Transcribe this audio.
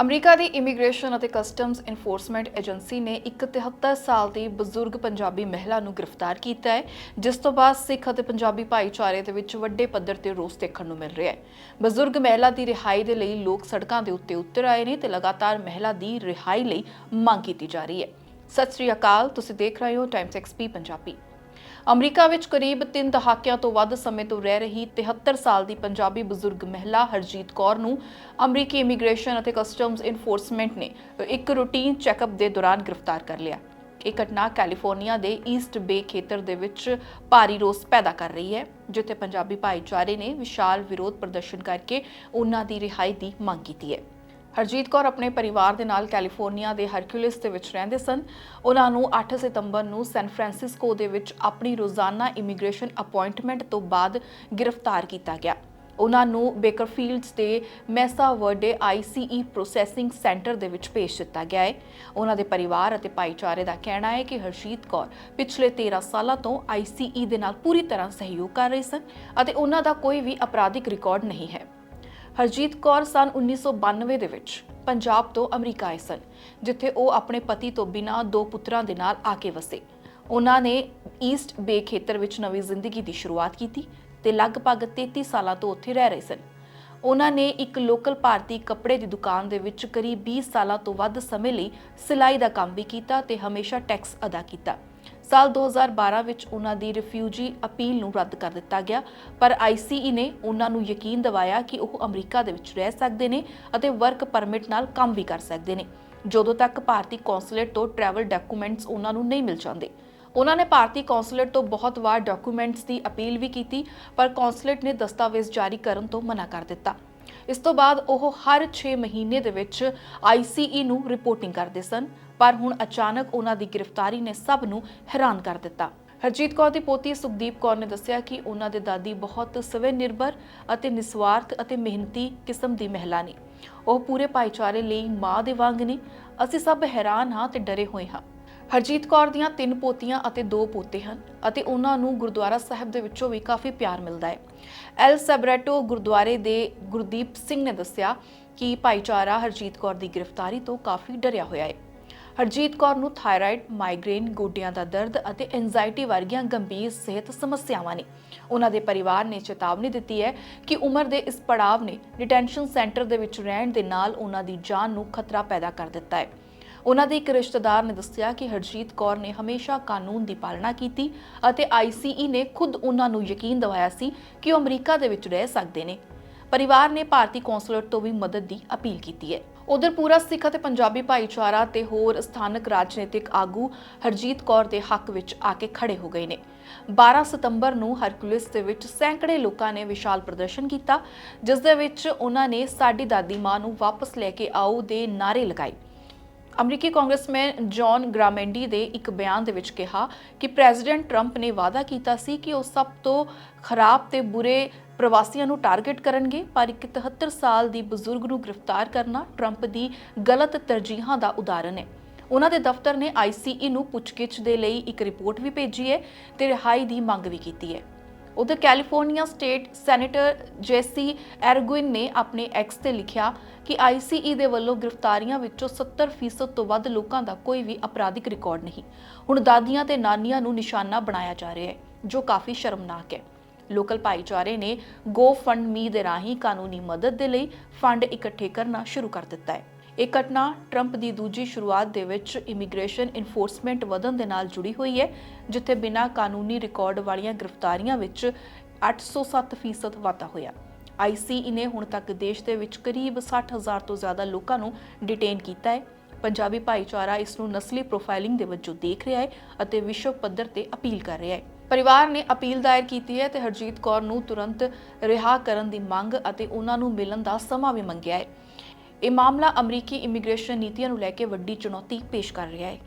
America ਦੀ immigration ਅਤੇ customs enforcement agency ਨੇ ਇੱਕ 73 ਸਾਲ ਦੀ ਬਜ਼ੁਰਗ ਪੰਜਾਬੀ ਮਹਿਲਾ ਨੂੰ ਗ੍ਰਿਫਤਾਰ ਕੀਤਾ ਹੈ, ਜਿਸ ਤੋਂ ਬਾਅਦ ਸਿੱਖ ਅਤੇ ਪੰਜਾਬੀ ਭਾਈਚਾਰੇ ਦੇ ਵਿੱਚ ਵੱਡੇ ਪੱਧਰ ਤੇ ਰੋਸ ਦੇਖਣ ਨੂੰ ਮਿਲ ਰਿਹਾ ਹੈ। ਬਜ਼ੁਰਗ ਮਹਿਲਾ ਦੀ ਰਿਹਾਈ ਦੇ ਲਈ ਲੋਕ ਸੜਕਾਂ ਦੇ ਉੱਤੇ ਉਤਰ ਆਏ ਨੇ ਤੇ ਲਗਾਤਾਰ ਮਹਿਲਾ ਦੀ ਰਿਹਾਈ ਲਈ ਮੰਗ ਕੀਤੀ ਜਾ ਰਹੀ ਹੈ। ਸਤਿ ਸ੍ਰੀ ਅਕਾਲ, ਤੁਸੀਂ ਦੇਖ ਰਹੇ ਹੋ ਟਾਈਮਸ ਐਕਸਪੀ ਪੰਜਾਬੀ। ਅਮਰੀਕਾ ਵਿੱਚ ਕਰੀਬ 3 ਦਹਾਕਿਆਂ ਤੋਂ ਵੱਧ ਸਮੇਂ ਤੋਂ ਰਹਿ ਰਹੀ 73 ਸਾਲ ਦੀ ਪੰਜਾਬੀ ਬਜ਼ੁਰਗ ਮਹਿਲਾ ਹਰਜੀਤ ਕੌਰ ਨੂੰ ਅਮਰੀਕੀ ਇਮੀਗ੍ਰੇਸ਼ਨ ਅਤੇ ਕਸਟਮਜ਼ ਇਨਫੋਰਸਮੈਂਟ ਨੇ ਇੱਕ ਰੂਟੀਨ ਚੈੱਕਅਪ ਦੇ ਦੌਰਾਨ ਗ੍ਰਿਫਤਾਰ ਕਰ ਲਿਆ। ਇਹ ਘਟਨਾ ਕੈਲੀਫੋਰਨੀਆ ਦੇ ਈਸਟ ਬੇ ਖੇਤਰ ਦੇ ਵਿੱਚ ਭਾਰੀ ਰੋਸ ਪੈਦਾ ਕਰ ਰਹੀ ਹੈ, ਜਿੱਥੇ ਪੰਜਾਬੀ ਭਾਈਚਾਰੇ ਨੇ ਵਿਸ਼ਾਲ ਵਿਰੋਧ ਪ੍ਰਦਰਸ਼ਨ ਕਰਕੇ ਉਹਨਾਂ ਦੀ ਰਿਹਾਈ ਦੀ ਮੰਗ ਕੀਤੀ ਹੈ। ਹਰਜੀਤ ਕੌਰ ਆਪਣੇ ਪਰਿਵਾਰ ਦੇ ਨਾਲ ਕੈਲੀਫੋਰਨੀਆ ਦੇ ਹਰਕਿਊਲਿਸ ਦੇ ਵਿੱਚ ਰਹਿੰਦੇ ਸਨ। ਉਹਨਾਂ ਨੂੰ 8 ਸਤੰਬਰ ਨੂੰ ਸੈਨ ਫਰਾਂਸਿਸਕੋ ਦੇ ਵਿੱਚ ਆਪਣੀ ਰੋਜ਼ਾਨਾ ਇਮੀਗ੍ਰੇਸ਼ਨ ਅਪਾਇੰਟਮੈਂਟ ਤੋਂ ਬਾਅਦ ਗ੍ਰਿਫਤਾਰ ਕੀਤਾ ਗਿਆ। ਉਹਨਾਂ ਨੂੰ ਬੇਕਰਫੀਲਡਸ ਦੇ Mesa Verde ICE processing centre ਦੇ ਵਿੱਚ ਭੇਜ ਦਿੱਤਾ ਗਿਆ ਹੈ। ਉਹਨਾਂ ਦੇ ਪਰਿਵਾਰ ਅਤੇ ਭਾਈਚਾਰੇ ਦਾ ਕਹਿਣਾ ਹੈ ਕਿ ਹਰਜੀਤ ਕੌਰ ਪਿਛਲੇ 13 ਸਾਲਾਂ ਤੋਂ ਆਈਸੀਈ ਦੇ ਨਾਲ ਪੂਰੀ ਤਰ੍ਹਾਂ ਸਹਿਯੋਗ ਕਰ ਰਹੀ ਸਨ ਅਤੇ ਉਹਨਾਂ ਦਾ ਕੋਈ ਵੀ ਅਪਰਾਧਿਕ ਰਿਕਾਰਡ ਨਹੀਂ ਹੈ। ਹਰਜੀਤ ਕੌਰ ਸਨ 1992 ਦੇ ਵਿੱਚ ਪੰਜਾਬ ਤੋਂ ਅਮਰੀਕਾ ਆਏ ਸਨ, ਜਿੱਥੇ ਉਹ ਆਪਣੇ ਪਤੀ ਤੋਂ ਬਿਨਾਂ ਦੋ ਪੁੱਤਰਾਂ ਦੇ ਨਾਲ ਆ ਕੇ ਵਸੇ। ਉਹਨਾਂ ਨੇ ਈਸਟ ਬੇ ਖੇਤਰ ਵਿੱਚ ਨਵੀਂ ਜ਼ਿੰਦਗੀ ਦੀ ਸ਼ੁਰੂਆਤ ਕੀਤੀ ਤੇ ਲਗਭਗ 33 ਸਾਲਾਂ ਤੋਂ ਉੱਥੇ ਰਹਿ ਰਹੇ ਸਨ। ਉਹਨਾਂ ਨੇ ਇੱਕ ਲੋਕਲ ਭਾਰਤੀ ਕੱਪੜੇ ਦੀ ਦੁਕਾਨ ਦੇ ਵਿੱਚ ਕਰੀਬ 20 ਸਾਲਾਂ ਤੋਂ ਵੱਧ ਸਮੇਂ ਲਈ ਸਿਲਾਈ ਦਾ ਕੰਮ ਵੀ ਕੀਤਾ ਤੇ ਹਮੇਸ਼ਾ ਟੈਕਸ ਅਦਾ ਕੀਤਾ। ਸਾਲ 2012 ਵਿੱਚ ਉਹਨਾਂ ਦੀ ਰਿਫਿਊਜੀ ਅਪੀਲ ਨੂੰ ਰੱਦ ਕਰ ਦਿੱਤਾ ਗਿਆ, ਪਰ ਆਈਸੀਈ ਨੇ ਉਹਨਾਂ ਨੂੰ ਯਕੀਨ ਦਿਵਾਇਆ ਕਿ ਉਹ ਅਮਰੀਕਾ ਦੇ ਵਿੱਚ ਰਹਿ ਸਕਦੇ ਨੇ ਅਤੇ ਵਰਕ ਪਰਮਿਟ ਨਾਲ ਕੰਮ ਵੀ ਕਰ ਸਕਦੇ ਨੇ। ਜਦੋਂ ਤੱਕ ਭਾਰਤੀ ਕੌਂਸੂਲੇਟ ਤੋਂ ਟਰੈਵਲ ਡਾਕੂਮੈਂਟਸ ਉਹਨਾਂ ਨੂੰ ਨਹੀਂ ਮਿਲ ਜਾਂਦੇ। ਉਹਨਾਂ ਨੇ ਭਾਰਤੀ ਕੌਂਸੂਲੇਟ ਤੋਂ ਬਹੁਤ ਵਾਰ ਡਾਕੂਮੈਂਟਸ ਦੀ ਅਪੀਲ ਵੀ ਕੀਤੀ, ਪਰ ਕੌਂਸੂਲੇਟ ਨੇ ਦਸਤਾਵੇਜ਼ ਜਾਰੀ ਕਰਨ ਤੋਂ ਮਨਾ ਕਰ ਦਿੱਤਾ। ਇਸ ਤੋਂ ਬਾਅਦ ਉਹ ਹਰ 6 ਮਹੀਨੇ ਦੇ ਵਿੱਚ ਆਈਸੀਈ ਨੂੰ ਰਿਪੋਰਟਿੰਗ ਕਰਦੇ ਸਨ। ਪਰ ਹੁਣ ਅਚਾਨਕ ਉਹਨਾਂ ਦੀ ਗ੍ਰਿਫਤਾਰੀ ਨੇ ਸਭ ਨੂੰ ਹੈਰਾਨ ਕਰ ਦਿੱਤਾ। ਹਰਜੀਤ ਕੌਰ ਦੀ ਪੋਤੀ ਸੁਖਦੀਪ ਕੌਰ ਨੇ ਦੱਸਿਆ ਕਿ ਉਹਨਾਂ ਦੇ ਦਾਦੀ ਬਹੁਤ ਸਵੈ ਨਿਰਭਰ ਅਤੇ ਨਿਸਵਾਰਥ ਅਤੇ ਮਿਹਨਤੀ ਕਿਸਮ ਦੀ ਮਹਿਲਾ ਨੇ। ਉਹ ਪੂਰੇ ਭਾਈਚਾਰੇ ਲਈ ਮਾਂ ਦੇ ਵਾਂਗ ਨੇ। ਅਸੀਂ ਸਭ ਹੈਰਾਨ ਹਾਂ ਤੇ ਡਰੇ ਹੋਏ ਹਾਂ। ਹਰਜੀਤ ਕੌਰ ਦੀਆਂ ਤਿੰਨ ਪੋਤੀਆਂ ਅਤੇ ਦੋ ਪੋਤੇ ਹਨ ਅਤੇ ਉਹਨਾਂ ਨੂੰ ਗੁਰਦੁਆਰਾ ਸਾਹਿਬ ਦੇ ਵਿੱਚੋਂ ਵੀ ਕਾਫੀ ਪਿਆਰ ਮਿਲਦਾ ਹੈ। ਐਲ ਸੈਬਰੇਟੋ ਗੁਰਦੁਆਰੇ ਦੇ ਗੁਰਦੀਪ ਸਿੰਘ ਨੇ ਦੱਸਿਆ ਕਿ ਭਾਈਚਾਰਾ ਹਰਜੀਤ ਕੌਰ ਦੀ ਗ੍ਰਿਫਤਾਰੀ ਤੋਂ ਕਾਫੀ ਡਰਿਆ ਹੋਇਆ ਹੈ। ਹਰਜੀਤ ਕੌਰ ਨੂੰ ਥਾਇਰਾਇਡ, ਮਾਈਗ੍ਰੇਨ, ਗੋਡਿਆਂ ਦਾ ਦਰਦ ਅਤੇ ਐਂਜ਼ਾਈਟੀ ਵਰਗੀਆਂ ਗੰਭੀਰ ਸਿਹਤ ਸਮੱਸਿਆਵਾਂ ਨੇ। ਉਹਨਾਂ ਦੇ ਪਰਿਵਾਰ ਨੇ ਚੇਤਾਵਨੀ ਦਿੱਤੀ ਹੈ ਕਿ ਉਮਰ ਦੇ ਇਸ ਪੜਾਵ ਨੇ ਡਿਟੈਂਸ਼ਨ ਸੈਂਟਰ ਦੇ ਵਿੱਚ ਰਹਿਣ ਦੇ ਨਾਲ ਉਹਨਾਂ ਦੀ ਜਾਨ ਨੂੰ ਖਤਰਾ ਪੈਦਾ ਕਰ ਦਿੱਤਾ ਹੈ। ਉਹਨਾਂ ਦੇ ਇੱਕ ਰਿਸ਼ਤੇਦਾਰ ਨੇ ਦੱਸਿਆ ਕਿ ਹਰਜੀਤ ਕੌਰ ਨੇ ਹਮੇਸ਼ਾ ਕਾਨੂੰਨ ਦੀ ਪਾਲਣਾ ਕੀਤੀ ਅਤੇ ਆਈਸੀਈ ਨੇ ਖੁਦ ਉਹਨਾਂ ਨੂੰ ਯਕੀਨ ਦਿਵਾਇਆ ਸੀ ਕਿ ਉਹ ਅਮਰੀਕਾ ਦੇ ਵਿੱਚ ਰਹਿ ਸਕਦੇ ਨੇ। ਪਰਿਵਾਰ ਨੇ ਭਾਰਤੀ ਕੌਂਸੂਲੇਟ ਤੋਂ ਵੀ ਮਦਦ ਦੀ ਅਪੀਲ ਕੀਤੀ ਹੈ। ਉਧਰ ਪੂਰਾ ਸਿੱਖ ਅਤੇ ਪੰਜਾਬੀ ਭਾਈਚਾਰਾ ਤੇ ਹੋਰ ਸਥਾਨਕ ਰਾਜਨੀਤਿਕ ਆਗੂ ਹਰਜੀਤ ਕੌਰ ਦੇ ਹੱਕ ਵਿੱਚ ਆ ਕੇ ਖੜੇ ਹੋ ਗਏ ਨੇ। 12 ਸਤੰਬਰ ਨੂੰ ਹਰਕੁਲਿਸ ਦੇ ਵਿੱਚ ਸੈਂਕੜੇ ਲੋਕਾਂ ਨੇ ਵਿਸ਼ਾਲ ਪ੍ਰਦਰਸ਼ਨ ਕੀਤਾ, ਜਿਸ ਦੇ ਵਿੱਚ ਉਹਨਾਂ ਨੇ ਸਾਡੀ ਦਾਦੀ ਮਾਂ ਨੂੰ ਵਾਪਸ ਲੈ ਕੇ ਆਓ ਦੇ ਨਾਰੇ ਲਗਾਏ। ਅਮਰੀਕੀ ਕਾਂਗਰਸਮੈਨ ਜੌਨ ਗ੍ਰਾਮੈਂਡੀ ਦੇ ਇੱਕ ਬਿਆਨ ਦੇ ਵਿੱਚ ਕਿਹਾ ਕਿ ਪ੍ਰੈਜ਼ੀਡੈਂਟ ਟਰੰਪ ਨੇ ਵਾਅਦਾ ਕੀਤਾ ਸੀ ਕਿ ਉਹ ਸਭ ਤੋਂ ਖਰਾਬ ਤੇ ਬੁਰੇ ਪ੍ਰਵਾਸੀਆਂ ਨੂੰ ਟਾਰਗੇਟ ਕਰਨਗੇ, ਪਰ ਇੱਕ 73 ਸਾਲ ਦੀ ਬਜ਼ੁਰਗ ਨੂੰ ਗ੍ਰਿਫਤਾਰ ਕਰਨਾ ਟਰੰਪ ਦੀ ਗਲਤ ਤਰਜੀਹਾਂ ਦਾ ਉਦਾਹਰਣ ਹੈ। ਉਹਨਾਂ ਦੇ ਦਫ਼ਤਰ ਨੇ ਆਈਸੀਈ ਨੂੰ ਪੁੱਛਗਿੱਛ ਦੇ ਲਈ ਇੱਕ ਰਿਪੋਰਟ ਵੀ ਭੇਜੀ ਹੈ ਤੇ ਰਿਹਾਈ ਦੀ ਮੰਗ ਵੀ ਕੀਤੀ ਹੈ। ਉਧਰ ਕੈਲੀਫੋਰਨੀਆ ਸਟੇਟ ਸੈਨੇਟਰ ਜੈਸੀ ਐਰਗੁਇਨ ਨੇ ਆਪਣੇ ਐਕਸ ਤੇ ਲਿਖਿਆ ਕਿ ਆਈਸੀਈ ਦੇ ਵੱਲੋਂ ਗ੍ਰਿਫਤਾਰੀਆਂ ਵਿੱਚੋਂ 70% ਤੋਂ ਵੱਧ ਲੋਕਾਂ ਦਾ ਕੋਈ ਵੀ ਅਪਰਾਧਿਕ ਰਿਕਾਰਡ ਨਹੀਂ। ਹੁਣ ਦਾਦੀਆਂ ਤੇ ਨਾਨੀਆਂ ਨੂੰ ਨਿਸ਼ਾਨਾ ਬਣਾਇਆ ਜਾ ਰਿਹਾ ਹੈ, ਜੋ ਕਾਫੀ ਸ਼ਰਮਨਾਕ ਹੈ। ਲੋਕਲ ਭਾਈਚਾਰੇ ਨੇ ਗੋ ਫੰਡ ਮੀ ਦੇ ਰਾਹੀਂ ਕਾਨੂੰਨੀ ਮਦਦ ਦੇ ਲਈ ਫੰਡ ਇਕੱਠੇ ਕਰਨਾ ਸ਼ੁਰੂ ਕਰ ਦਿੱਤਾ ਹੈ। ਇਹ ਘਟਨਾ ਟਰੰਪ ਦੀ ਦੂਜੀ ਸ਼ੁਰੂਆਤ ਦੇ ਵਿੱਚ ਇਮੀਗ੍ਰੇਸ਼ਨ ਇਨਫੋਰਸਮੈਂਟ ਵਧਣ ਦੇ ਨਾਲ ਜੁੜੀ ਹੋਈ ਹੈ, ਜਿੱਥੇ ਬਿਨਾਂ ਕਾਨੂੰਨੀ ਰਿਕਾਰਡ ਵਾਲੀਆਂ ਗ੍ਰਿਫਤਾਰੀਆਂ ਵਿੱਚ 807% ਵਾਧਾ ਹੋਇਆ। ਆਈਸੀਈ ਨੇ ਹੁਣ ਤੱਕ ਦੇਸ਼ ਦੇ ਵਿੱਚ ਕਰੀਬ 60000 ਤੋਂ ਜ਼ਿਆਦਾ ਲੋਕਾਂ ਨੂੰ ਡਿਟੇਨ ਕੀਤਾ ਹੈ। ਪੰਜਾਬੀ ਭਾਈਚਾਰਾ ਇਸ ਨੂੰ ਨਸਲੀ ਪ੍ਰੋਫਾਈਲਿੰਗ ਦੇ ਵਜੋਂ ਦੇਖ ਰਿਹਾ ਹੈ ਅਤੇ ਵਿਸ਼ਵ ਪੱਧਰ ਤੇ ਅਪੀਲ ਕਰ ਰਿਹਾ ਹੈ। ਪਰਿਵਾਰ ਨੇ ਅਪੀਲ ਦਾਇਰ ਕੀਤੀ ਹੈ ਤੇ ਹਰਜੀਤ ਕੌਰ ਨੂੰ ਤੁਰੰਤ ਰਿਹਾ ਕਰਨ ਦੀ ਮੰਗ ਅਤੇ ਉਹਨਾਂ ਨੂੰ ਮਿਲਣ ਦਾ ਸਮਾਂ ਵੀ ਮੰਗਿਆ ਹੈ। ਇਹ ਮਾਮਲਾ ਅਮਰੀਕੀ ਇਮੀਗ੍ਰੇਸ਼ਨ ਨੀਤੀਆਂ ਨੂੰ ਲੈ ਕੇ ਵੱਡੀ ਚੁਣੌਤੀ ਪੇਸ਼ ਕਰ ਰਿਹਾ ਹੈ।